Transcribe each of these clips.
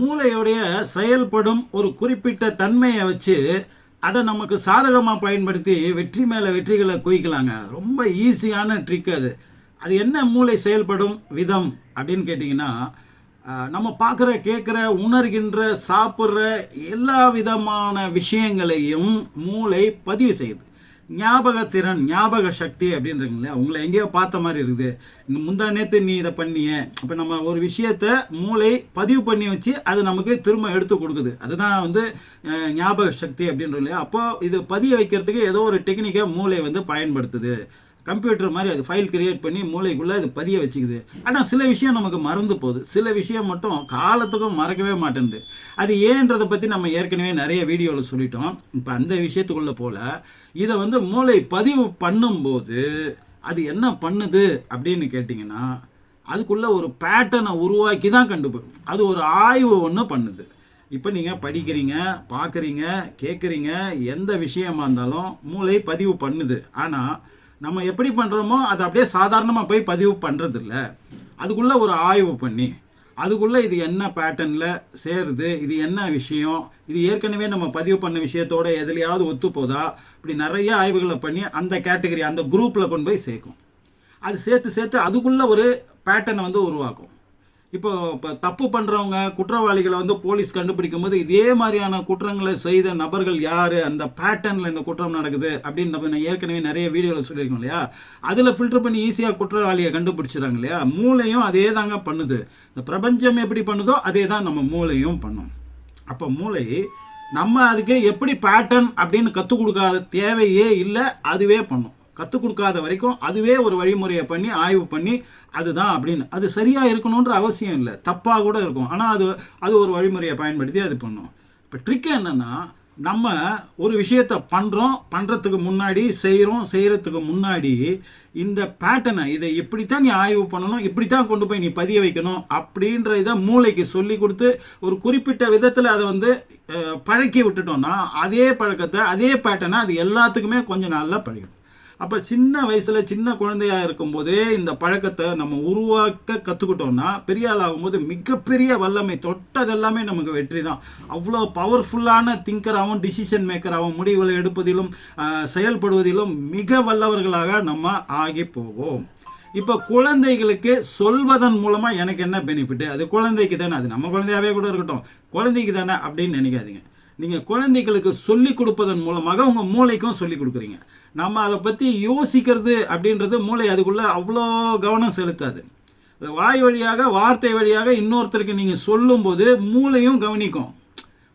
மூளையுடைய செயல்படும் ஒரு குறிப்பிட்ட தன்மையை வச்சு அதை நமக்கு சாதகமாக பயன்படுத்தி வெற்றி மேலே வெற்றிகளை குவிக்கலாங்க. ரொம்ப ஈஸியான ட்ரிக் அது. அது என்ன மூளை செயல்படும் விதம் அப்படின்னு கேட்டிங்கன்னா நம்ம பார்க்குற கேட்குற உணர்கின்ற சாப்பிட்ற எல்லா விதமான விஷயங்களையும் மூளை பதிவு செய்யுது. ஞாபகத்திறன் ஞாபக சக்தி அப்படின்றீங்களே உங்களை எங்கேயோ பார்த்த மாதிரி இருக்குது. முந்தா நேற்று நீ இதை பண்ணிய. இப்போ நம்ம ஒரு விஷயத்த மூளை பதிவு பண்ணி வச்சு அது நமக்கு திரும்ப எடுத்து கொடுக்குது. அதுதான் வந்து ஞாபக சக்தி அப்படின்றோம் இல்லையா அப்போது இது பதிய வைக்கிறதுக்கு ஏதோ ஒரு டெக்னிக்கை மூளை வந்து பயன்படுத்துது. கம்ப்யூட்டர் மாதிரி அது ஃபைல் கிரியேட் பண்ணி மூளைக்குள்ளே அது பதிய வச்சுக்குது. ஆனால் சில விஷயம் நமக்கு மறந்து போகுது. சில விஷயம் மட்டும் காலத்துக்கும் மறக்கவே மாட்டேங்குது அது ஏன்றதை பற்றி நம்ம ஏற்கனவே நிறைய வீடியோவில் சொல்லிட்டோம். இப்போ அந்த விஷயத்துக்குள்ளே போல் இதை வந்து மூளை பதிவு பண்ணும்போது அது என்ன பண்ணுது அப்படின்னு கேட்டிங்கன்னா அதுக்குள்ளே ஒரு பேட்டர்னை உருவாக்கி தான் கண்டுபிடிக்கும் அது ஒரு ஆய்வு ஒன்று பண்ணுது. இப்போ நீங்கள் படிக்கிறீங்க பார்க்குறீங்க கேட்குறீங்க எந்த விஷயமா இருந்தாலும் மூளை பதிவு பண்ணுது. ஆனால் நம்ம எப்படி பண்ணுறோமோ அதை அப்படியே சாதாரணமாக போய் பதிவு பண்ணுறதில்ல அதுக்குள்ளே ஒரு ஆய்வு பண்ணி அதுக்குள்ளே இது என்ன பேட்டர்னில் சேருது இது என்ன விஷயம் இது ஏற்கனவே நம்ம பதிவு பண்ண விஷயத்தோட எதுலையாவது ஒத்து போதா? இப்படி நிறைய ஆய்வுகளை பண்ணி அந்த கேட்டகரி அந்த குரூப்பில் கொண்டு போய் சேர்க்கும். அது சேர்த்து சேர்த்து அதுக்குள்ளே ஒரு பேட்டர்னை வந்து உருவாக்கும். இப்போ இப்போ தப்பு பண்ணுறவங்க குற்றவாளிகளை வந்து போலீஸ் கண்டுபிடிக்கும் போது இதே மாதிரியான குற்றங்களை செய்த நபர்கள் யார்? அந்த பேட்டர்னில் இந்த குற்றம் நடக்குது அப்படின்னு நம்ம ஏற்கனவே நிறைய வீடியோவில் சொல்லியிருக்கோம் இல்லையா? அதில் ஃபில்டர் பண்ணி ஈஸியாக குற்றவாளியை கண்டுபிடிச்சிடறாங்க இல்லையா? மூளையும் அதே தாங்க பண்ணுது. இந்த பிரபஞ்சம் எப்படி பண்ணுதோ அதே தான் நம்ம மூளையும் பண்ணும். அப்போ மூளை நம்ம அதுக்கு எப்படி பேட்டர்ன் அப்படின்னு கற்றுக் கொடுக்காத தேவையே இல்லை அதுவே பண்ணும். கற்றுக் கொடுக்காத வரைக்கும் அதுவே ஒரு வழிமுறையை பண்ணி ஆய்வு பண்ணி அதுதான் அப்படின்னு. அது சரியாக இருக்கணுன்ற அவசியம் இல்லை. தப்பாக கூட இருக்கும். ஆனால் அது அது ஒரு வழிமுறையை பயன்படுத்தி அது பண்ணும். இப்போ ட்ரிக் என்னென்னா நம்ம ஒரு விஷயத்தை பண்ணுறோம் பண்ணுறதுக்கு முன்னாடி செய்கிறோம் செய்கிறதுக்கு முன்னாடி இந்த பேட்டர்னை இதை இப்படித்தான் நீ ஆய்வு பண்ணணும் இப்படித்தான் கொண்டு போய் நீ பதிய வைக்கணும் அப்படின்ற இதை மூளைக்கு சொல்லி கொடுத்து ஒரு குறிப்பிட்ட விதத்தில் அதை வந்து பழக்கி விட்டுட்டோம்னா அதே பழக்கத்தை அதே பேட்டர்னை அது எல்லாத்துக்குமே கொஞ்ச நாளில் பழகும் அப்போ சின்ன வயசில் சின்ன குழந்தையாக இருக்கும்போதே இந்த பழக்கத்தை நம்ம உருவாக்க கற்றுக்கிட்டோம்னா பெரிய ஆள் ஆகும்போது மிகப்பெரிய வல்லமை தொட்டதெல்லாமே நமக்கு வெற்றி தான் அவ்வளோ பவர்ஃபுல்லான திங்கராகவும் டிசிஷன் மேக்கராகவும் முடிவுகளை எடுப்பதிலும் செயல்படுவதிலும் மிக வல்லவர்களாக நம்ம ஆகி போவோம். இப்போ குழந்தைகளுக்கு சொல்வதன் மூலமாக எனக்கு என்ன பெனிஃபிட் அது குழந்தைக்கு தானே அது நம்ம குழந்தையாவே கூட இருக்கட்டும். குழந்தைக்கு தானே அப்படின்னு நினைக்காதீங்க. நீங்கள் குழந்தைகளுக்கு சொல்லிக் கொடுப்பதன் மூலமாக உங்கள் மூளைக்கும் சொல்லிக் கொடுக்குறீங்க. நம்ம அதை பற்றி யோசிக்கிறது அப்படின்றது மூளை அதுக்குள்ளே அவ்வளோ கவனம் செலுத்தாது. வாய் வழியாக வார்த்தை வழியாக இன்னொருத்தருக்கு நீங்கள் சொல்லும்போது மூளையும் கவனிக்கும்.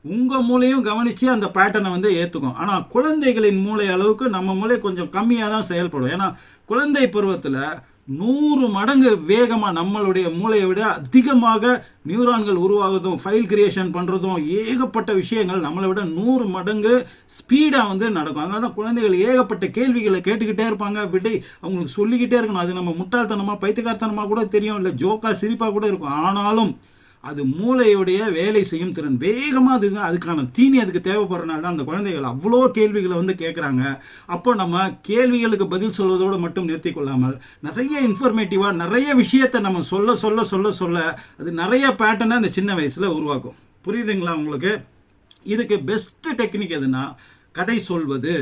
உங்கள் மூளையும் கவனித்து அந்த பேட்டர்னை வந்து ஏற்றுக்கும் ஆனால் குழந்தைகளின் மூளை அளவுக்கு நம்ம மூளை கொஞ்சம் கம்மியாக தான் செயல்படும். ஏன்னா குழந்தை பருவத்தில் நூறு மடங்கு வேகமாக நம்மளுடைய மூளையை விட அதிகமாக நியூரான்கள் உருவாகுதும் ஃபைல் கிரியேஷன் பண்ணுறதும் ஏகப்பட்ட விஷயங்கள் நம்மளை விட நூறு மடங்கு ஸ்பீடாக வந்து நடக்கும். அதனால குழந்தைகள் ஏகப்பட்ட கேள்விகளை கேட்டுக்கிட்டே இருப்பாங்க. விடை அவங்களுக்கு சொல்லிக்கிட்டே இருக்கணும். அது நம்ம முட்டாள்தனமாக பைத்தியக்காரத்தனமாக கூட தெரியும். இல்லை ஜோக்கா சிரிப்பாக கூட இருக்கும். ஆனாலும் அது மூளையுடைய வேலை செய்யும் திறன். வேகமாக அது அதுக்கான தீனி அதுக்கு தேவைப்படுறனால தான் அந்த குழந்தைகள் அவ்வளோ கேள்விகளை வந்து கேட்குறாங்க அப்போ நம்ம கேள்விகளுக்கு பதில் சொல்வதோடு மட்டும் நிறுத்தி கொள்ளாமல் நிறைய இன்ஃபர்மேட்டிவாக நிறைய விஷயத்தை நம்ம சொல்ல சொல்ல சொல்ல சொல்ல அது நிறைய பேட்டர்னை அந்த சின்ன வயசில் உருவாக்கும். புரியுதுங்களா உங்களுக்கு? இதுக்கு பெஸ்ட்டு டெக்னிக் எதுனா கதை சொல்வது.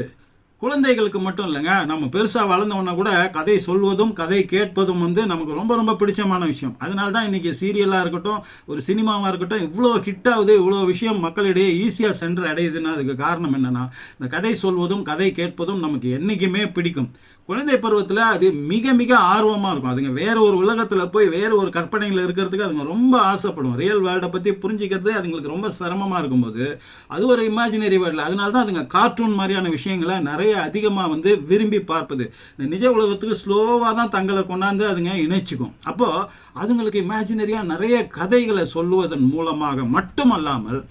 குழந்தைகளுக்கு மட்டும் இல்லைங்க நம்ம பெருசாக வளர்ந்தவொன்னே கூட கதை சொல்வதும் கதை கேட்பதும் வந்து நமக்கு ரொம்ப ரொம்ப பிடிச்சமான விஷயம். அதனால தான் இன்றைக்கி சீரியலாக இருக்கட்டும் ஒரு சினிமாவாக இருக்கட்டும் இவ்வளோ ஹிட் ஆகுது இவ்வளோ விஷயம் மக்களிடையே ஈஸியாக சென்று அடையுதுன்னா அதுக்கு காரணம் என்னென்னா இந்த கதை சொல்வதும் கதை கேட்பதும் நமக்கு என்றைக்குமே பிடிக்கும். குழந்தை பருவத்தில் அது மிக மிக ஆர்வமாக இருக்கும். அதுங்க வேற ஒரு உலகத்தில் போய் வேற ஒரு கற்பனையில் இருக்கிறதுக்கு அதுங்க ரொம்ப ஆசைப்படும் ரியல் வேர்ல்டை பற்றி புரிஞ்சுக்கிறது அதுங்களுக்கு ரொம்ப சிரமமாக இருக்கும்போது அது ஒரு இமேஜினரி வேர்ல்டில் அதனால தான் அதுங்க கார்ட்டூன் மாதிரியான விஷயங்களை நிறைய அதிகமாக வந்து விரும்பி பார்ப்பது. இந்த நிஜ உலகத்துக்கு ஸ்லோவாக தான் தங்களை கொண்டாந்து அதுங்க இணைச்சிக்கும். அப்போது அதுங்களுக்கு இமேஜினரியாக நிறைய கதைகளை சொல்லுவதன் மூலமாக மட்டுமல்லாமல்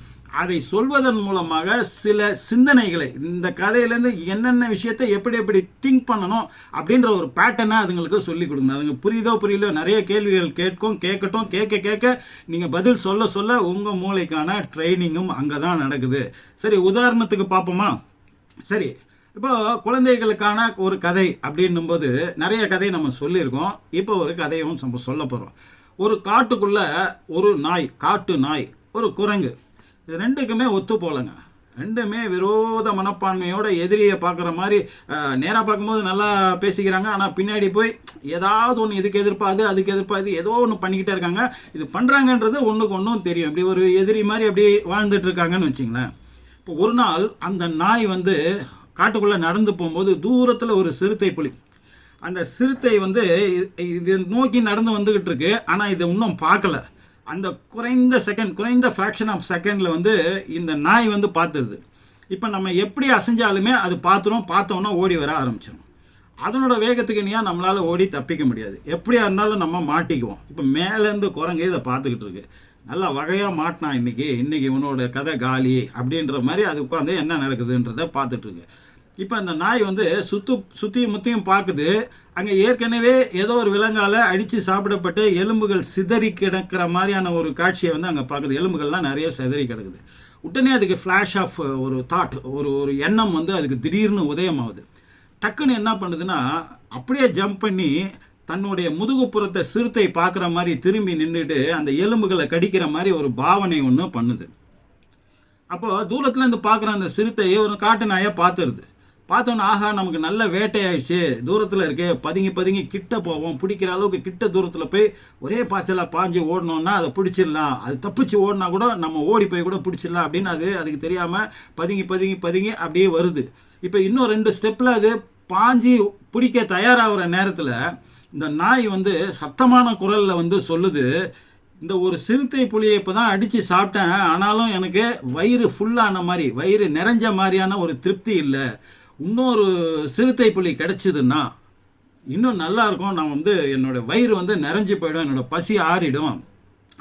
அதை சொல்வதன் மூலமாக சில சிந்தனைகளை இந்த கதையிலேருந்து என்னென்ன விஷயத்தை எப்படி எப்படி திங்க் பண்ணணும் அப்படின்ற ஒரு பேட்டர்னை அதுங்களுக்கு சொல்லிக் கொடுங்க. அதுங்க புரியுதோ புரியலோ நிறைய கேள்விகள் கேட்கும் கேட்கட்டும் கேட்க கேட்க நீங்கள் பதில் சொல்ல சொல்ல உங்கள் மூளைக்கான ட்ரைனிங்கும் அங்கே தான் நடக்குது. சரி உதாரணத்துக்கு பார்ப்போமா? சரி இப்போ குழந்தைகளுக்கான ஒரு கதை அப்படின்னும்போது நிறைய கதை நம்ம சொல்லியிருக்கோம். இப்போ ஒரு கதையும் நம்ம சொல்ல போகிறோம் ஒரு காட்டுக்குள்ளே ஒரு நாய் காட்டு நாய் ஒரு குரங்கு. இது ரெண்டுக்குமே ஒத்து போலங்க. ரெண்டுமே விரோத மனப்பான்மையோட எதிரியை பார்க்குற மாதிரி நேராக பார்க்கும்போது நல்லா பேசிக்கிறாங்க. ஆனால் பின்னாடி போய் ஏதாவது ஒன்று இதுக்கு எதிர்ப்பாது அதுக்கு எதிர்ப்பாது ஏதோ ஒன்று பண்ணிக்கிட்டே இருக்காங்க. இது பண்ணுறாங்கன்றது ஒன்றுக்கு ஒன்றும் தெரியும். இப்படி ஒரு எதிரி மாதிரி அப்படி வாழ்ந்துட்டுருக்காங்கன்னு இருக்காங்கன்னு வச்சுங்களேன். இப்போ ஒரு நாள் அந்த நாய் வந்து காட்டுக்குள்ளே நடந்து போகும்போது தூரத்தில் ஒரு சிறுத்தை புலி. அந்த சிறுத்தை வந்து இது நோக்கி நடந்து வந்துக்கிட்டு இருக்கு. ஆனால் இதை இன்னும் பார்க்கல. அந்த குறைந்த செகண்ட் குறைந்த ஃப்ராக்ஷன் ஆஃப் செகண்டில் வந்து இந்த நாய் வந்து பார்த்துருது இப்போ நம்ம எப்படி அசைஞ்சாலுமே அது பார்த்துரும் பார்த்தோம்னா ஓடி வர ஆரம்பிச்சிடும் அதனோட வேகத்துக்கு இனியாக நம்மளால் ஓடி தப்பிக்க முடியாது. எப்படியா இருந்தாலும் நம்ம மாட்டிக்குவோம். இப்போ மேலேருந்து குரங்கு இதை பார்த்துக்கிட்டு இருக்கு. நல்லா வகையாக மாட்டினான் இன்றைக்கி இன்னைக்கு உன்னோட கதை காலி அப்படின்ற மாதிரி அது உட்காந்து என்ன நடக்குதுன்றதை பார்த்துட்ருக்கு இப்போ அந்த நாய் வந்து சுத்து சுற்றியும் முத்தியும் பார்க்குது அங்கே ஏற்கனவே ஏதோ ஒரு விலங்கால் அடித்து சாப்பிடப்பட்டு எலும்புகள் சிதறி கிடக்கிற மாதிரியான ஒரு காட்சியை வந்து அங்கே பார்க்குது எலும்புகள்லாம் நிறைய சிதறி கிடக்குது. உடனே அதுக்கு ஃப்ளாஷ் ஆஃப் ஒரு தாட் ஒரு ஒரு எண்ணம் வந்து அதுக்கு திடீர்னு உதயமாகுது. டக்குன்னு என்ன பண்ணுதுன்னா அப்படியே ஜம்ப் பண்ணி தன்னுடைய முதுகுப்புறத்தை சிறுத்தை பார்க்குற மாதிரி திரும்பி நின்றுட்டு அந்த எலும்புகளை கடிக்கிற மாதிரி ஒரு பாவனை ஒன்று பண்ணுது. அப்போது தூரத்துலேருந்து பார்க்குற அந்த சிறுத்தையை ஒரு காட்டு நாயை பார்த்துருது. பார்த்தோன்னா ஆஹா நமக்கு நல்ல வேட்டையாயிடுச்சு. தூரத்தில் இருக்கு பதுங்கி பதுங்கி கிட்ட போவோம். பிடிக்கிற அளவுக்கு கிட்ட தூரத்தில் போய் ஒரே பாய்ச்சலாக பாஞ்சு ஓடணுன்னா அதை பிடிச்சிடலாம். அது தப்பிச்சு ஓடினா கூட நம்ம ஓடி போய் கூட பிடிச்சிடலாம் அப்படின்னு அது அதுக்கு தெரியாமல் பதுங்கி பதுங்கி பதுங்கி அப்படியே வருது. இப்போ இன்னும் ரெண்டு ஸ்டெப்பில் அது பாஞ்சி பிடிக்க தயாராகிற நேரத்தில் இந்த நாய் வந்து சத்தமான குரலில் வந்து சொல்லுது இந்த ஒரு சிறுத்தை புளியை இப்போ தான் அடித்து சாப்பிட்டேன். ஆனாலும் எனக்கு வயிறு ஃபுல்லான மாதிரி வயிறு நிறைஞ்ச மாதிரியான ஒரு திருப்தி இல்லை. இன்னொரு சிறுத்தை புலி கிடச்சிதுன்னா இன்னும் நல்லா இருக்கும். நான் வந்து என்னோட வயிறு வந்து நிறைஞ்சு போயிடும். என்னோட பசி ஆறிடும்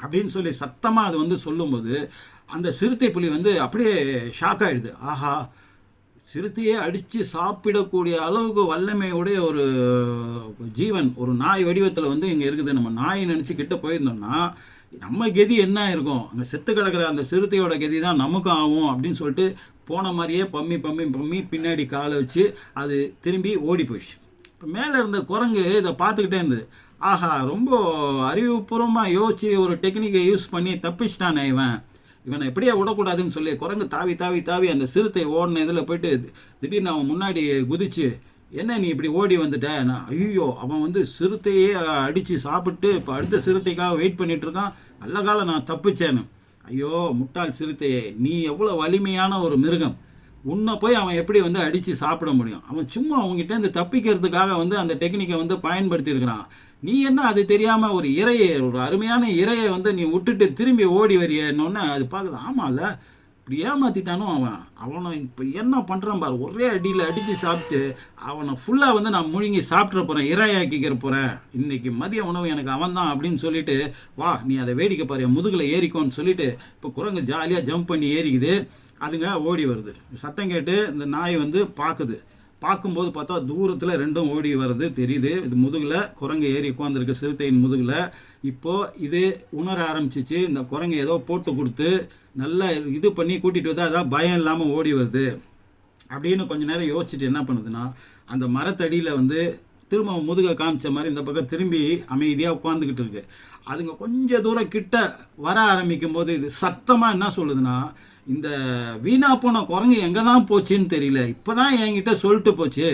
அப்படின்னு சொல்லி சத்தமாக அது வந்து சொல்லும்போது அந்த சிறுத்தை புலி வந்து அப்படியே ஷாக் ஆகிடுது ஆஹா சிறுத்தையே அடித்து சாப்பிடக்கூடிய அளவுக்கு வல்லமையுடைய ஒரு ஜீவன் ஒரு நாய் வடிவத்தில் வந்து இங்கே இருக்குது. நம்ம நாய் நினச்சி கிட்ட போயிருந்தோம்னா நம்ம கதி என்ன இருக்கும் அங்கே செத்து கிடக்கிற அந்த சிறுத்தையோட கதி தான் நமக்கும் ஆகும் அப்படின்னு சொல்லிட்டு போன மாதிரியே பம்மி பம்மி பம்மி பின்னாடி காலை வச்சு அது திரும்பி ஓடி போயிடுச்சு. இப்போ மேலே இருந்த குரங்கு இதை பார்த்துக்கிட்டே இருந்தது. ஆஹா ரொம்ப அறிவுபூர்வமாக யோசிச்சு ஒரு டெக்னிக்கை யூஸ் பண்ணி தப்பிச்சிட்டானே இவன். இவனை எப்படியே விடக்கூடாதுன்னு சொல்லி குரங்கு தாவி தாவி தாவி அந்த சிறுத்தை ஓடின இதில் போயிட்டு திடீர்னு அவன் முன்னாடி குதிச்சு என்ன நீ இப்படி ஓடி வந்துட்ட? நான் ஐயோ அவன் வந்து சிறுத்தையே அடித்து சாப்பிட்டு இப்போ அடுத்த சிறுத்தைக்காக வெயிட் பண்ணிகிட்ருக்கான் நல்ல காலம் நான் தப்பிச்சேன்னு. ஐயோ முட்டாள் சிறுத்தையே நீ எவ்வளோ வலிமையான ஒரு மிருகம். உன்னை போய் அவன் எப்படி வந்து அடித்து சாப்பிட முடியும்? அவன் சும்மா அவங்ககிட்ட இந்த தப்பிக்கிறதுக்காக வந்து அந்த டெக்னிக்கை வந்து பயன்படுத்தியிருக்கிறான். நீ என்ன அது தெரியாமல் ஒரு இறையை ஒரு அருமையான இறையை வந்து நீ விட்டுட்டு திரும்பி ஓடி வரியன்னொன்னே அது பார்க்குது ஆமாம்ல இப்படி ஏமாத்திட்டானோ அவன். அவனை இப்போ என்ன பண்ணுறான் பாரு. ஒரே அடியில் அடித்து சாப்பிட்டு அவனை ஃபுல்லாக வந்து நான் முழுங்கி சாப்பிட்ற போகிறேன் இரையாக்கிக்கிற போகிறேன் இன்றைக்கி மதிய உணவு எனக்கு அவன் தான் அப்படின்னு சொல்லிட்டு வா நீ அதை வேடிக்கை பாரு. என் முதுகில் ஏறிக்கோன்னு சொல்லிட்டு இப்போ குரங்கு ஜாலியாக ஜம்ப் பண்ணி ஏறிக்குது. அதுங்க ஓடி வருது. சத்தம் கேட்டு இந்த நாய் வந்து பார்க்குது பார்க்கும்போது பார்த்தா தூரத்தில் ரெண்டும் ஓடி வர்றது தெரியுது. இது முதுகில் குரங்கு ஏறி உட்காந்துருக்கு சிறுத்தையின் முதுகில். இப்போது இது உணர ஆரம்பிச்சிச்சு. இந்த குரங்கு ஏதோ போட்டு கொடுத்து நல்லா இது பண்ணி கூட்டிகிட்டு வந்தால் அதான் பயம் இல்லாமல் ஓடி வருது. அப்படின்னு கொஞ்ச நேரம் யோசிச்சுட்டு என்ன பண்ணுதுன்னா அந்த மரத்தடியில் வந்து திரும்ப முதுக காமிச்ச மாதிரி இந்த பக்கம் திரும்பி அமைதியாக உட்காந்துக்கிட்டு இருக்கு. அதுங்க கொஞ்சம் தூரம் கிட்ட வர ஆரம்பிக்கும் போது இது சத்தமாக என்ன சொல்லுதுன்னா இந்த வீணா போன குரங்கு எங்கே தான் போச்சுன்னு தெரியல. இப்போ தான் என்கிட்ட சொல்லிட்டு போச்சு.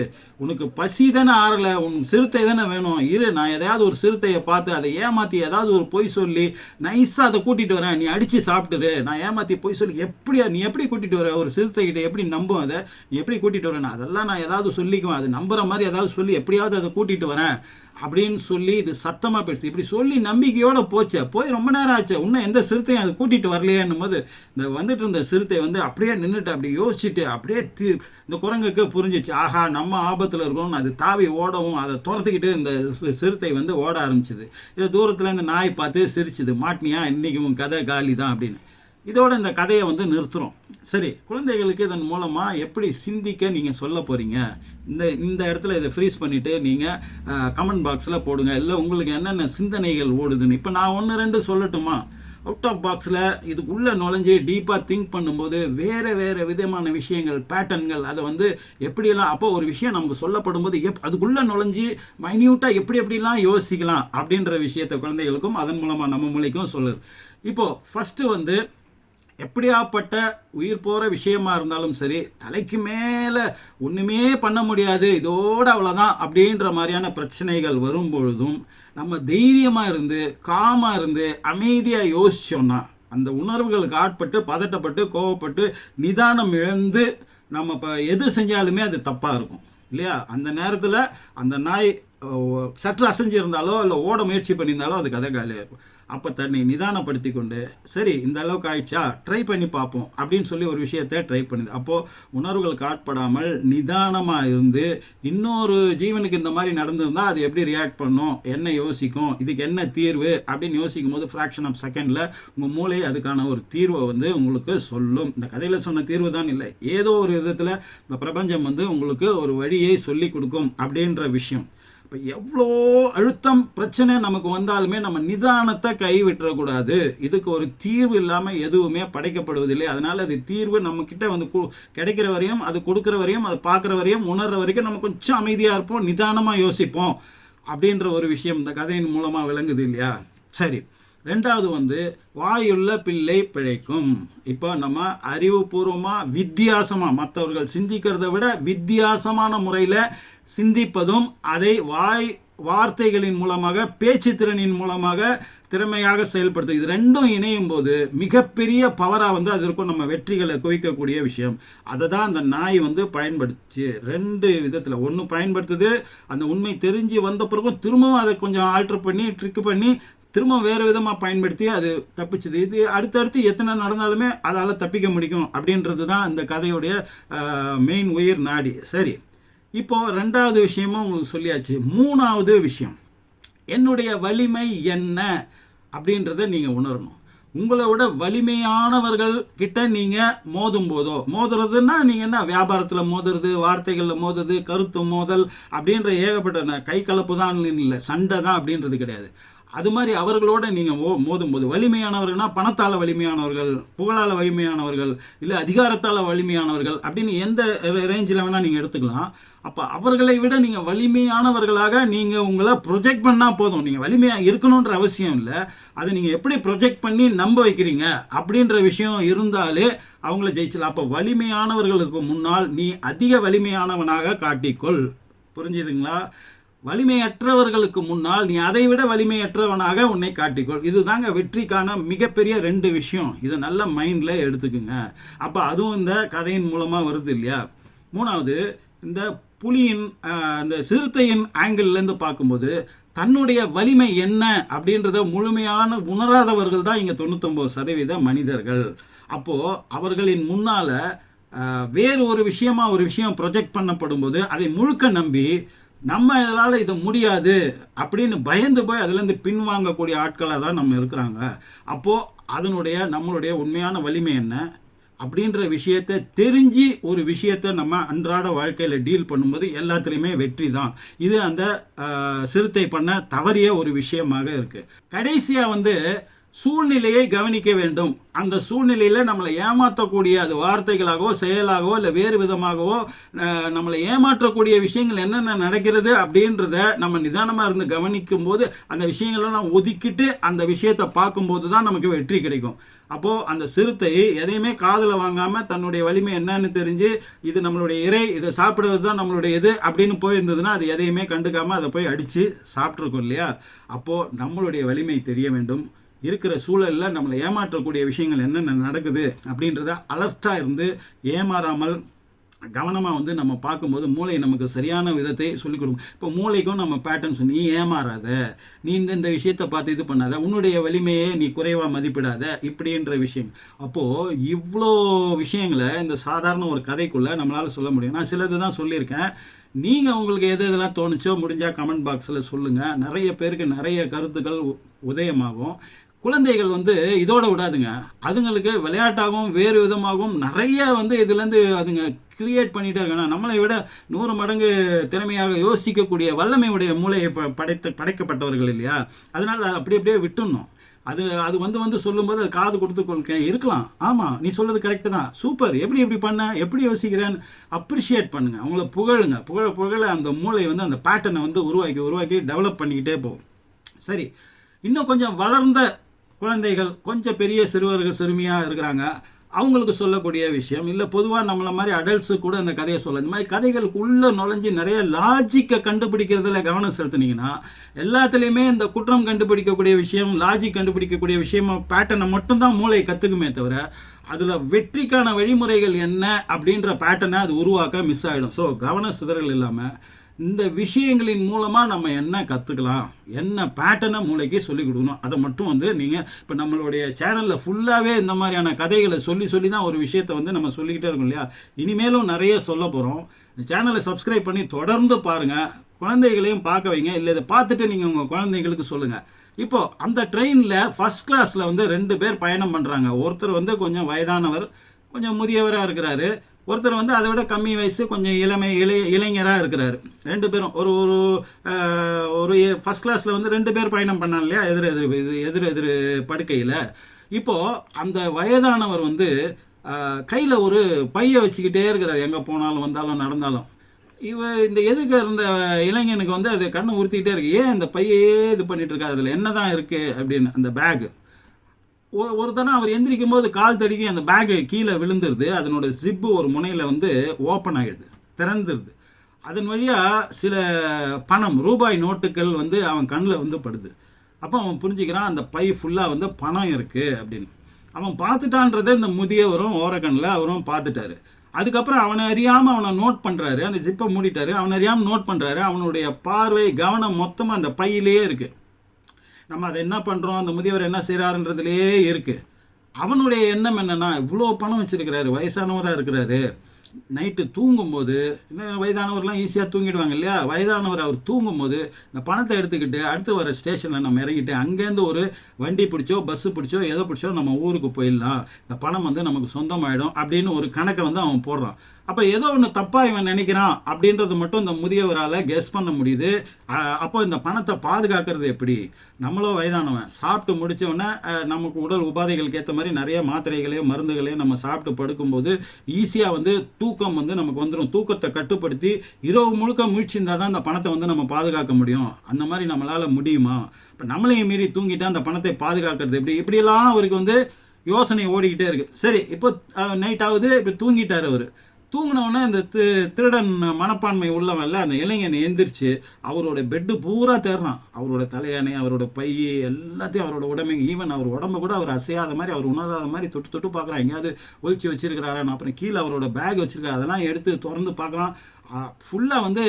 உனக்கு பசி தானே ஆறலை உனக்கு சிறுத்தை தானே வேணும். இரு நான் எதையாவது ஒரு சிறுத்தையை பார்த்து அதை ஏமாற்றி ஏதாவது ஒரு பொய் சொல்லி நைஸாக அதை கூட்டிகிட்டு வரேன். நீ அடித்து சாப்பிட்டுரு. நான் ஏமாற்றி பொய் சொல்லி எப்படியா நீ எப்படி கூட்டிகிட்டு வர? ஒரு சிறுத்தை கிட்ட எப்படி நம்பும் அதை? நீ எப்படி கூட்டிகிட்டு வரேன் அதெல்லாம் நான் ஏதாவது சொல்லிக்குவேன். அது நம்புற மாதிரி ஏதாவது சொல்லி எப்படியாவது அதை கூட்டிகிட்டு வரேன். அப்படின்னு சொல்லி இது சத்தமாக போயிடுச்சு இப்படி சொல்லி நம்பிக்கையோடு போச்சு. போய் ரொம்ப நேரம் ஆச்சு. இன்னும் எந்த சிறுத்தையும் அது கூட்டிகிட்டு வரலையேன்னும் போது இந்த வந்துட்டு இருந்த சிறுத்தை வந்து அப்படியே நின்றுட்டு அப்படி யோசிச்சுட்டு அப்படியே தி- இந்த குரங்குக்கு புரிஞ்சிச்சு. ஆஹா நம்ம ஆபத்தில் இருக்கணும் அது தாவி ஓடவும் அதை துரத்துக்கிட்டு இந்த சிறுத்தை வந்து ஓட ஆரம்பிச்சிது. இதை தூரத்தில் இந்த நாய் பார்த்து சிரிச்சுது. மாட்டினியா இன்றைக்கும் உன் கதை காலி தான் அப்படின்னு. இதோட இந்த கதையை வந்து நிறுத்துறோம். சரி குழந்தைகளுக்கு இதன் மூலமாக எப்படி சிந்திக்க நீங்கள் சொல்ல போகிறீங்க இந்த இந்த இடத்துல இதை ஃப்ரீஸ் பண்ணிவிட்டு நீங்கள் கமெண்ட் பாக்ஸில் போடுங்க. இல்லை உங்களுக்கு என்னென்ன சிந்தனைகள் ஓடுதுன்னு. இப்போ நான் ஒன்று ரெண்டு சொல்லட்டுமா? அவுட் ஆஃப் பாக்ஸில் இதுக்குள்ளே நுழைஞ்சு டீப்பாக திங்க் பண்ணும்போது வேறு வேறு விதமான விஷயங்கள் பேட்டர்ன்கள் அதை வந்து எப்படியெல்லாம் அப்போ ஒரு விஷயம் நமக்கு சொல்லப்படும் போது எப் அதுக்குள்ளே நுழைஞ்சு மைன்யூட்டாக எப்படி எப்படிலாம் யோசிக்கலாம் அப்படின்ற விஷயத்தை குழந்தைகளுக்கும் அதன் மூலமாக நம்ம மூளைக்கும் சொல்லுது. இப்போது ஃபஸ்ட்டு வந்து எப்படியாப்பட்ட உயிர் போகிற விஷயமா இருந்தாலும் சரி தலைக்கு மேலே ஒன்றுமே பண்ண முடியாது இதோட அவ்வளோதான் அப்படின்ற மாதிரியான பிரச்சனைகள் வரும் பொழுதும் நம்ம தைரியமாக இருந்து காமாக இருந்து அமைதியாக யோசிச்சோம்னா அந்த உணர்வுகளுக்கு ஆட்பட்டு பதட்டப்பட்டு கோவப்பட்டு நிதானம் இழந்து நம்ம இப்போ எது செஞ்சாலுமே அது தப்பாக இருக்கும். இல்லையா? அந்த நேரத்தில் அந்த நாய் சற்று அசைஞ்சிருந்தாலோ இல்லை ஓட முயற்சி பண்ணியிருந்தாலோ அது கதை காலியாக இருக்கும். அப்போ தன்னை நிதானப்படுத்தி கொண்டு சரி இந்த அளவுக்கு ஆயிடுச்சா? ட்ரை பண்ணி பார்ப்போம் அப்படின்னு சொல்லி ஒரு விஷயத்தை ட்ரை பண்ணுது. அப்போது உணர்வுகளுக்கு காட்படாமல் நிதானமாக இருந்து இன்னொரு ஜீவனுக்கு இந்த மாதிரி நடந்திருந்தால் அது எப்படி ரியாக்ட் பண்ணும்? என்ன யோசிக்கும்? இதுக்கு என்ன தீர்வு? அப்படின்னு யோசிக்கும் போது ஃப்ராக்ஷன் ஆஃப் செகண்டில் உங்கள் மூளை அதுக்கான ஒரு தீர்வை வந்து உங்களுக்கு சொல்லும். இந்த கதையில் சொன்ன தீர்வு தான் இல்லை. ஏதோ ஒரு விதத்தில் இந்த பிரபஞ்சம் வந்து உங்களுக்கு ஒரு வழியை சொல்லி கொடுக்கும் அப்படின்ற விஷயம். இப்போ எவ்வளோ அழுத்தம் பிரச்சனை நமக்கு வந்தாலுமே நம்ம நிதானத்தை கைவிட்டுறக்கூடாது. இதுக்கு ஒரு தீர்வு இல்லாமல் எதுவுமே படைக்கப்படுவதில்லை. அதனால் அது தீர்வு நம்மக்கிட்ட வந்து கு- கிடைக்கிற வரையும் அது கொடுக்குற வரையும் அதை பார்க்குற வரையும் உணர்கிற வரைக்கும் நம்ம கொஞ்சம் அமைதியாக இருப்போம் நிதானமாக யோசிப்போம் அப்படின்ற ஒரு விஷயம் இந்த கதையின் மூலமாக விளங்குது இல்லையா? சரி. ரெண்டாவது வந்து வாயுள்ள பிள்ளை பிழைக்கும். இப்போ நம்ம அறிவுபூர்வமாக வித்தியாசமாக மற்றவர்கள் சிந்திக்கிறத விட வித்தியாசமான முறையில் சிந்திப்பதும் அதை வாய் வார்த்தைகளின் மூலமாக பேச்சு திறனின் மூலமாக திறமையாக செயல்படுத்து இது ரெண்டும் இணையும் போது மிகப்பெரிய பவராக வந்து அது இருக்கும் நம்ம வெற்றிகளை குவிக்கக்கூடிய விஷயம். அதை தான் அந்த நாய் வந்து பயன்படுத்துச்சு ரெண்டு விதத்தில். ஒன்று பயன்படுத்துது அந்த உண்மை தெரிஞ்சு வந்த பிறகும் திரும்பவும் அதை கொஞ்சம் ஆல்டர் பண்ணி ட்ரிக் பண்ணி திரும்ப வேறு விதமாக பயன்படுத்தி அது தப்பிச்சுது. இது அடுத்தடுத்து எத்தனை நடந்தாலுமே அதால் தப்பிக்க முடியும் அப்படின்றது தான் இந்த கதையுடைய மெயின் உயிர் நாடி. சரி. இப்போ ரெண்டாவது விஷயமும் உங்களுக்கு சொல்லியாச்சு. மூணாவது விஷயம் என்னுடைய வலிமை என்ன அப்படின்றத நீங்கள் உணரணும். உங்களை விட வலிமையானவர்கள் கிட்ட நீங்கள் மோதும் போதோ மோதுறதுன்னா நீங்கள் என்ன வியாபாரத்தில் மோதுறது வார்த்தைகளில் மோதுறது கருத்து மோதல் அப்படின்ற ஏகப்பட்ட கை கலப்பு தான் இல்லை சண்டை தான் அப்படின்றது கிடையாது. அது மாதிரி அவர்களோட நீங்கள் மோ மோதும்போது வலிமையானவர்கள்னா பணத்தால் வலிமையானவர்கள் புகழால் வலிமையானவர்கள் இல்லை அதிகாரத்தால் வலிமையானவர்கள் அப்படின்னு எந்த ரேஞ்சில் வேணால் நீங்கள் எடுத்துக்கலாம். அப்போ அவர்களை விட நீங்கள் வலிமையானவர்களாக நீங்கள் உங்களை ப்ரொஜெக்ட் பண்ணால் போதும். நீங்கள் வலிமையாக இருக்கணுன்ற அவசியம் இல்லை. அதை நீங்கள் எப்படி ப்ரொஜெக்ட் பண்ணி நம்ப வைக்கிறீங்க அப்படின்ற விஷயம் இருந்தாலே அவங்கள ஜெயிச்சிடலாம். அப்போ வலிமையானவர்களுக்கு முன்னால் நீ அதிக வலிமையானவனாக காட்டிக்கொள். புரிஞ்சுதுங்களா? வலிமையற்றவர்களுக்கு முன்னால் நீ அதை விட வலிமையற்றவனாக உன்னை காட்டிக்கொள். இதுதாங்க வெற்றிக்கான மிகப்பெரிய ரெண்டு விஷயம். இதை நல்ல மைண்டில் எடுத்துக்குங்க. அப்போ அதுவும் இந்த கதையின் மூலமாக வருது இல்லையா? மூணாவது இந்த புலியின் அந்த சிறுத்தையின் ஆங்கிள்லேருந்து பார்க்கும்போது தன்னுடைய வலிமை என்ன அப்படின்றத முழுமையான உணராதவர்கள் தான் இங்கே தொண்ணூத்தொம்பது சதவீத மனிதர்கள். அப்போது அவர்களின் முன்னால் வேறு ஒரு விஷயமா ஒரு விஷயம் ப்ரொஜெக்ட் பண்ணப்படும் போது அதை முழுக்க நம்பி நம்ம இதனால் இது முடியாது அப்படின்னு பயந்து போய் அதுலேருந்து பின்வாங்கக்கூடிய ஆட்களாக தான் நம்ம இருக்கிறாங்க. அப்போது அதனுடைய நம்மளுடைய உண்மையான வலிமை என்ன? அப்படின்ற விஷயத்தை தெரிஞ்சு ஒரு விஷயத்தை நம்ம அன்றாட வாழ்க்கையில் டீல் பண்ணும்போது எல்லாத்துலேயுமே வெற்றி தான். இது அந்த சிறுத்தை பண்ண தவறிய ஒரு விஷயமாக இருக்குது கடைசியாக வந்து சூழ்நிலையை கவனிக்க வேண்டும். அந்த சூழ்நிலையில் நம்மளை ஏமாற்றக்கூடிய அது வார்த்தைகளாகவோ செயலாகவோ இல்லை வேறு விதமாகவோ நம்மளை ஏமாற்றக்கூடிய விஷயங்கள் என்னென்ன நடக்கிறது அப்படின்றத நம்ம நிதானமாக இருந்து கவனிக்கும் போது அந்த விஷயங்களெல்லாம் ஒதுக்கிட்டு அந்த விஷயத்தை பார்க்கும்போது தான் நமக்கு வெற்றி கிடைக்கும். அப்போது அந்த சிறுத்தை எதையுமே காதில் வாங்காமல் தன்னுடைய வலிமை என்னன்னு தெரிஞ்சு இது நம்மளுடைய இறை இதை சாப்பிடுவது தான் நம்மளுடைய இது அப்படின்னு போயிருந்ததுன்னா அது எதையுமே கண்டுக்காமல் அதை போய் அடித்து சாப்பிட்ருக்கோம் இல்லையா? அப்போது நம்மளுடைய வலிமை தெரிய வேண்டும். இருக்கிற சூழலில் நம்மளை ஏமாற்றக்கூடிய விஷயங்கள் என்னென்ன நடக்குது அப்படின்றத அலர்ட்டாக இருந்து ஏமாறாமல் கவனமாக வந்து நம்ம பார்க்கும்போது மூளை நமக்கு சரியான விதத்தை சொல்லிக் கொடுக்கும். இப்போ மூளைக்கும் நம்ம பேட்டர்ன் சொல்லி நீ ஏமாறாத. நீ இந்த இந்த விஷயத்தை பார்த்து இது பண்ணாத. உன்னுடைய வலிமையை நீ குறைவாக மதிப்பிடாத. இப்படின்ற விஷயம். அப்போது இவ்வளோ விஷயங்களை இந்த சாதாரண ஒரு கதைக்குள்ளே நம்மளால் சொல்ல முடியும். நான் சிலது தான் சொல்லியிருக்கேன். நீங்கள் உங்களுக்கு எது எதெல்லாம் தோணுச்சோ முடிஞ்சால் கமெண்ட் பாக்ஸில் சொல்லுங்கள் நிறைய பேருக்கு நிறைய கருத்துக்கள் உ- உதயமாகும். குழந்தைகள் வந்து இதோட விடாதுங்க. அதுங்களுக்கு விளையாட்டாகவும் வேறு விதமாகவும் நிறைய வந்து இதுலேருந்து அதுங்க கிரியேட் பண்ணிகிட்டே இருக்காங்க. நம்மளை விட நூறு மடங்கு திறமையாக யோசிக்கக்கூடிய வல்லமையுடைய மூளையை ப- படைத்த படைக்கப்பட்டவர்கள் இல்லையா? அதனால் அதை அப்படி அப்படியே விட்டுடணும். அது அது வந்து வந்து சொல்லும்போது அது காது கொடுத்து கொள்க இருக்கலாம். ஆமாம் நீ சொல்கிறது கரெக்டு தான். சூப்பர். எப்படி எப்படி பண்ண? எப்படி யோசிக்கிறேன்னு அப்ரிஷியேட் பண்ணுங்க. அவங்கள புகழுங்க. புகழ புகழ அந்த மூளை வந்து அந்த பேட்டர்னை வந்து உருவாக்கி உருவாக்கி டெவலப் பண்ணிக்கிட்டே போகும். சரி. இன்னும் கொஞ்சம் வளர்ந்த குழந்தைகள் கொஞ்சம் பெரிய சிறுவர்கள் சிறுமியாக இருக்கிறாங்க அவங்களுக்கு சொல்லக்கூடிய விஷயம். இல்லை பொதுவாக நம்மளை மாதிரி அடல்ட்ஸு கூட இந்த கதையை சொல்ல இந்த மாதிரி கதைகளுக்கு உள்ளே நுழைஞ்சு நிறைய லாஜிக்கை கண்டுபிடிக்கிறதுல கவனம் செலுத்துனீங்கன்னா எல்லாத்துலேயுமே இந்த குற்றம் கண்டுபிடிக்கக்கூடிய விஷயம் லாஜிக் கண்டுபிடிக்கக்கூடிய விஷயம் பேட்டர்னை மட்டும்தான் மூளை கற்றுக்குமே தவிர அதில் வெற்றிக்கான வழிமுறைகள் என்ன அப்படின்ற பேட்டர்னை அது உருவாக்க மிஸ் ஆகிடும் ஸோ கவன சிதறல் இல்லாமல் இந்த விஷயங்களின் மூலமாக நம்ம என்ன கற்றுக்கலாம் என்ன பேட்டர்னை மூளைக்கு சொல்லிக் கொடுக்கணும்? அதை மட்டும் வந்து நீங்கள் இப்போ நம்மளுடைய சேனலில் ஃபுல்லாகவே இந்த மாதிரியான கதைகளை சொல்லி சொல்லி தான் ஒரு விஷயத்தை வந்து நம்ம சொல்லிக்கிட்டே இருக்கோம் இல்லையா? இனிமேலும் நிறைய சொல்ல போகிறோம் இந்த சேனலை சப்ஸ்கிரைப் பண்ணி தொடர்ந்து பாருங்கள் குழந்தைகளையும் பார்க்க வைங்க. இல்லை இதை பார்த்துட்டு நீங்கள் உங்கள் குழந்தைங்களுக்கு சொல்லுங்கள் இப்போது அந்த ட்ரெயினில் ஃபர்ஸ்ட் கிளாஸில் வந்து ரெண்டு பேர் பயணம் பண்ணுறாங்க ஒருத்தர் வந்து கொஞ்சம் வயதானவர் கொஞ்சம் முதியவராக இருக்கிறாரு. ஒருத்தர் வந்து அதை விட கம்மி வயசு கொஞ்சம் இளமை இளைய இளைஞராக இருக்கிறாரு. ரெண்டு பேரும் ஒரு ஒரு ஒரு ஃபஸ்ட் கிளாஸில் வந்து ரெண்டு பேர் பயணம் பண்ணாங்க இல்லையா? எதிர் எதிர் இது எதிர் எதிர் படுக்கையில். இப்போது அந்த வயதானவர் வந்து கையில் ஒரு பையை வச்சுக்கிட்டே இருக்கிறார். எங்கே போனாலும் வந்தாலும் நடந்தாலும். இவ இந்த எதுக்கு இருந்த இளைஞனுக்கு வந்து அது கண்ணை உறுத்திக்கிட்டே இருக்கு. ஏன் இந்த பையையே இது பண்ணிட்டு இருக்காரு? அதில் என்ன தான் இருக்குது அப்படின்னு அந்த பேகு ஒரு தடவை அவர் எந்திரிக்கும் போது கால் தடிக்கி அந்த பேகு கீழே விழுந்துருது. அதனோட ஜிப்பு ஒரு முனையில் வந்து ஓப்பன் ஆகிடுது திறந்துருது. அதன் வழியாக சில பணம் ரூபாய் நோட்டுகள் வந்து அவன் கண்ணில் வந்து படுது. அப்போ அவன் புரிஞ்சுக்கிறான் அந்த பை ஃபுல்லாக வந்து பணம் இருக்குது அப்படின்னு. அவன் பார்த்துட்டான்றதை இந்த முதியவரும் ஓரக்கண்ணில் அவரும் பார்த்துட்டாரு. அதுக்கப்புறம் அவனை அறியாமல் அவனை நோட் பண்ணுறாரு அந்த ஜிப்பை மூடிட்டாரு. அவனை அறியாமல் நோட் பண்ணுறாரு அவனுடைய பார்வை கவனம் மொத்தமாக அந்த பையிலேயே இருக்குது நம்ம அதை என்ன பண்ணுறோம் அந்த முதியவர் என்ன செய்கிறாருன்றதுலேயே இருக்குது அவனுடைய எண்ணம் என்னென்னா இவ்வளோ பணம் வச்சுருக்கிறாரு வயசானவராக இருக்கிறாரு. நைட்டு தூங்கும்போது இன்னும் வயதானவர்லாம் ஈஸியாக தூங்கிடுவாங்க இல்லையா? வயதானவர் அவர் தூங்கும்போது இந்த பணத்தை எடுத்துக்கிட்டு அடுத்து வர ஸ்டேஷனில் நம்ம இறங்கிட்டு அங்கேருந்து ஒரு வண்டி பிடிச்சோ பஸ்ஸு பிடிச்சோ எதை பிடிச்சோ நம்ம ஊருக்கு போயிடலாம். இந்த பணம் வந்து நமக்கு சொந்தமாயிடும் அப்படின்னு ஒரு கணக்கை வந்து அவன் போடுறான். அப்போ ஏதோ ஒன்று தப்பாக இவன் நினைக்கிறான் அப்படின்றது மட்டும் இந்த முதியவரால் கெஸ் பண்ண முடியுது. அப்போ இந்த பணத்தை பாதுகாக்கிறது எப்படி? நம்மளோ வயதானவன். சாப்பிட்டு முடித்தவொடனே நமக்கு உடல் உபாதைகளுக்கு ஏற்ற மாதிரி நிறைய மாத்திரைகளையும் மருந்துகளையும் நம்ம சாப்பிட்டு படுக்கும்போது ஈஸியாக வந்து தூக்கம் வந்து நமக்கு வந்துடும் தூக்கத்தை கட்டுப்படுத்தி இரவு முழுக்க முழிச்சிருந்தா தான் அந்த பணத்தை வந்து நம்ம பாதுகாக்க முடியும். அந்த மாதிரி நம்மளால் முடியுமா? இப்போ நம்மளையும் மீறி தூங்கிட்டால் அந்த பணத்தை பாதுகாக்கிறது எப்படி? இப்படியெல்லாம் அவருக்கு வந்து யோசனை ஓடிக்கிட்டே இருக்குது சரி இப்போ நைட் ஆகுது. இப்போ தூங்கிட்டார் அவர். தூங்கினவொடனே இந்த தி திருடன் மனப்பான்மை உள்ளவன்ல அந்த இளைஞன் எந்திரிச்சு அவரோட பெட்டு பூரா தேடுறான். அவரோட தலையானை அவரோட பை எல்லாத்தையும் அவரோட உடம்பு ஈவன் அவர் உடம்ப கூட அவர் அசையாத மாதிரி அவர் உணராத மாதிரி தொட்டு தொட்டு பார்க்குறான். எங்கேயாவது ஒழிச்சு வச்சிருக்கிறாரான்னு அப்புறம் கீழே அவரோட பேக் வச்சிருக்காரு அதெல்லாம் எடுத்து திறந்து பார்க்குறான். ஃபுல்லாக வந்து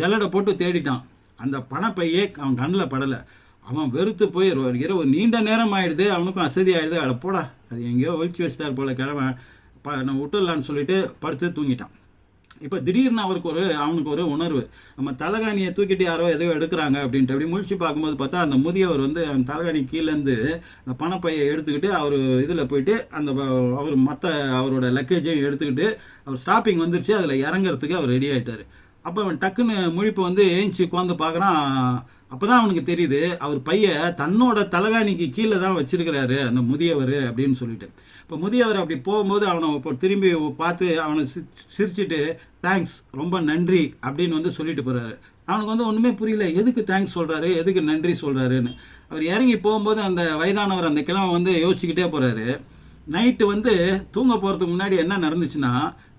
ஜல்லடை போட்டு தேடிட்டான். அந்த பணப்பையே அவன் கண்ணில் படலை. அவன் வெறுத்து போய் ஒரு இரவு நீண்ட நேரம் ஆயிடுது. அவனுக்கும் அசதி ஆயிடுது. அட போடா அது எங்கேயோ ஒழிச்சு வச்சிட்டார் போல கிழமை ப நான் விட்டுடலான்னு சொல்லிட்டு படுத்து தூங்கிட்டான். இப்போ திடீர்னு அவருக்கு ஒரு அவனுக்கு ஒரு உணர்வு. நம்ம தலைகாணியை தூக்கிட்டு யாரோ எதையோ எடுக்கிறாங்க அப்படின்ட்டு அப்படி முழிச்சு பார்க்கும்போது பார்த்தா அந்த முதியவர் வந்து அந்த தலைகாணி கீழேருந்து அந்த பணப்பையை எடுத்துக்கிட்டு அவர் இதில் போயிட்டு அந்த அவர் மற்ற அவரோட லக்கேஜையும் எடுத்துக்கிட்டு அவர் ஸ்டாப்பிங் வந்துருச்சு அதில் இறங்குறதுக்கு அவர் ரெடி ஆகிட்டார் அப்போ அவன் டக்குன்னு முழிப்பு வந்து ஏஞ்சி உட்காந்து பார்க்குறான். அப்போ தான் அவனுக்கு தெரியுது அவர் பைய தன்னோட தலகாணிக்கு கீழே தான் வச்சிருக்கிறாரு அந்த முதியவர் அப்படின்னு சொல்லிட்டு. இப்போ முதியவர் அப்படி போகும்போது அவனை இப்போ திரும்பி பார்த்து அவனை சி- சிரிச்சிட்டு தேங்க்ஸ் ரொம்ப நன்றி அப்படின்னு வந்து சொல்லிட்டு போகிறாரு அவனுக்கு வந்து ஒன்றுமே புரியல. எதுக்கு தேங்க்ஸ் சொல்கிறாரு எதுக்கு நன்றி சொல்கிறாருன்னு அவர் இறங்கி போகும்போது அந்த வயதானவர் அந்த கிழமை வந்து யோசிச்சுக்கிட்டே போகிறாரு நைட்டு வந்து தூங்க போகிறதுக்கு முன்னாடி என்ன நடந்துச்சுன்னா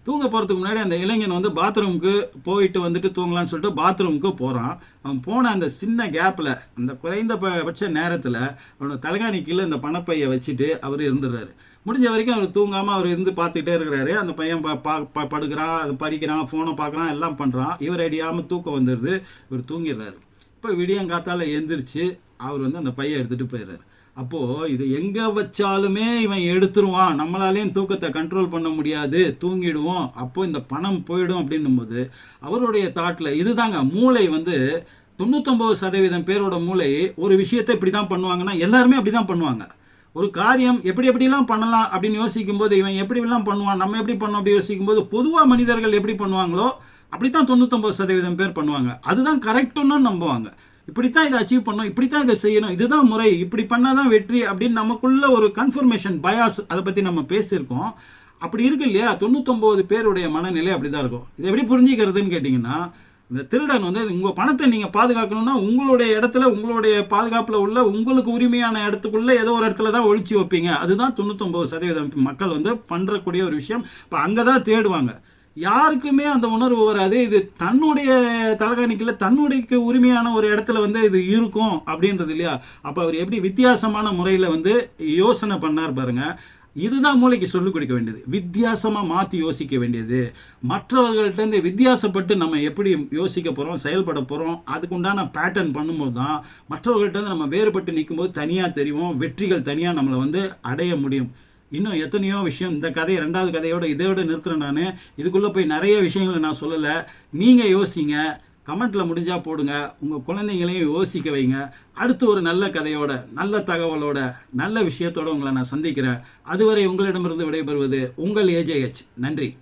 தூங்க போகிறதுக்கு முன்னாடி அந்த இளைஞன் வந்து பாத்ரூமுக்கு போயிட்டு வந்துட்டு தூங்கலான்னு சொல்லிட்டு பாத்ரூமுக்கு போகிறான் அவன் போன அந்த சின்ன கேப்பில் அந்த குறைந்த பட்ச நேரத்தில் அவனோட தலைகாணிக்கில் கீழே இந்த பணப்பையை வச்சுட்டு அவர் இருந்துடுறாரு. முடிஞ்ச வரைக்கும் அவர் தூங்காமல் அவர் இருந்து பார்த்துக்கிட்டே இருக்கிறாரு. அந்த பையன் ப- பா- ப- படுக்கிறான் அது படிக்கிறான் ஃபோனை பார்க்குறான் எல்லாம் பண்ணுறான் இவர் அடியாமல் தூக்கம் வந்துடுது. இவர் தூங்கிடுறாரு. இப்போ விடியங்காத்தால் எந்திரிச்சு அவர் வந்து அந்த பையன் எடுத்துகிட்டு போயிடுறாரு. அப்போது இது எங்கே வச்சாலுமே இவன் எடுத்துருவான். நம்மளாலேயும் தூக்கத்தை கண்ட்ரோல் பண்ண முடியாது. தூங்கிடுவோம். அப்போது இந்த பணம் போயிடும் அப்படின்னும்போது அவருடைய தாட்டில் இதுதாங்க மூளை வந்து தொண்ணூத்தொம்பது சதவீதம் பேரோட மூளை ஒரு விஷயத்தை இப்படி தான் பண்ணுவாங்கன்னா எல்லாருமே அப்படி தான் பண்ணுவாங்க. ஒரு காரியம் எப்படி எப்படிலாம் பண்ணலாம் அப்படின்னு யோசிக்கும் போது இவன் எப்படிலாம் பண்ணுவான் நம்ம எப்படி பண்ணோம் அப்படி யோசிக்கும் போது பொதுவாக மனிதர்கள் எப்படி பண்ணுவாங்களோ அப்படித்தான் தொண்ணூத்தொம்பது சதவீதம் பேர் பண்ணுவாங்க. அதுதான் கரெக்டுன்னு நம்புவாங்க. இப்படித்தான் இதை அச்சீவ் பண்ணணும் இப்படித்தான் இதை செய்யணும் இதுதான் முறை இப்படி பண்ணாதான் வெற்றி அப்படின்னு நமக்குள்ள ஒரு கன்ஃபர்மேஷன் பயாஸ் அதை பற்றி நம்ம பேசியிருக்கோம். அப்படி இருக்கு இல்லையா? தொண்ணூத்தொம்பது பேருடைய மனநிலை அப்படி தான் இருக்கும். இதை எப்படி புரிஞ்சுக்கிறதுன்னு கேட்டிங்கன்னா இந்த திருடன் வந்து உங்கள் பணத்தை நீங்கள் பாதுகாக்கணும்னா உங்களுடைய இடத்துல உங்களுடைய பாதுகாப்பில் உள்ள உங்களுக்கு உரிமையான இடத்துக்குள்ளே ஏதோ ஒரு இடத்துல தான் ஒழிச்சு வைப்பீங்க. அதுதான் தொண்ணூத்தொம்பது சதவீதம் மக்கள் வந்து பண்ணுறக்கூடிய ஒரு விஷயம். இப்போ அங்கே தான் தேடுவாங்க. யாருக்குமே அந்த உணர்வு வராது. இது தன்னுடைய தலைகாணிக்கில் தன்னுடைய உரிமையான ஒரு இடத்துல வந்து இது இருக்கும் அப்படின்றது இல்லையா? அப்போ அவர் எப்படி வித்தியாசமான முறையில் வந்து யோசனை பண்ணார் பாருங்க. இதுதான் மூளைக்கு சொல்லிக் கொடுக்க வேண்டியது. வித்தியாசமாக மாற்றி யோசிக்க வேண்டியது. மற்றவர்கள்ட்டேருந்து வித்தியாசப்பட்டு நம்ம எப்படி யோசிக்க போகிறோம் செயல்பட போகிறோம் அதுக்குண்டான பேட்டர்ன் பண்ணும்போது தான் மற்றவர்கள்ட்டேருந்து நம்ம வேறுபட்டு நிற்கும்போது தனியாக தெரியும் வெற்றிகள் தனியாக நம்மளை வந்து அடைய முடியும். இன்னும் எத்தனையோ விஷயம் இந்த கதையை ரெண்டாவது கதையோட இதோட நிறுத்துறேன் நான். இதுக்குள்ளே போய் நிறைய விஷயங்களை நான் சொல்லலை. நீங்கள் யோசிங்க. கமெண்ட்டில் முடிஞ்சால் போடுங்க. உங்கள் குழந்தைங்களையும் யோசிக்க வைங்க. அடுத்து ஒரு நல்ல கதையோட நல்ல தகவலோட நல்ல விஷயத்தோடு உங்களை நான் சந்திக்கிறேன். அதுவரை உங்களிடமிருந்து விடைபெறுவது உங்கள் ஏஜேஹெச் நன்றி.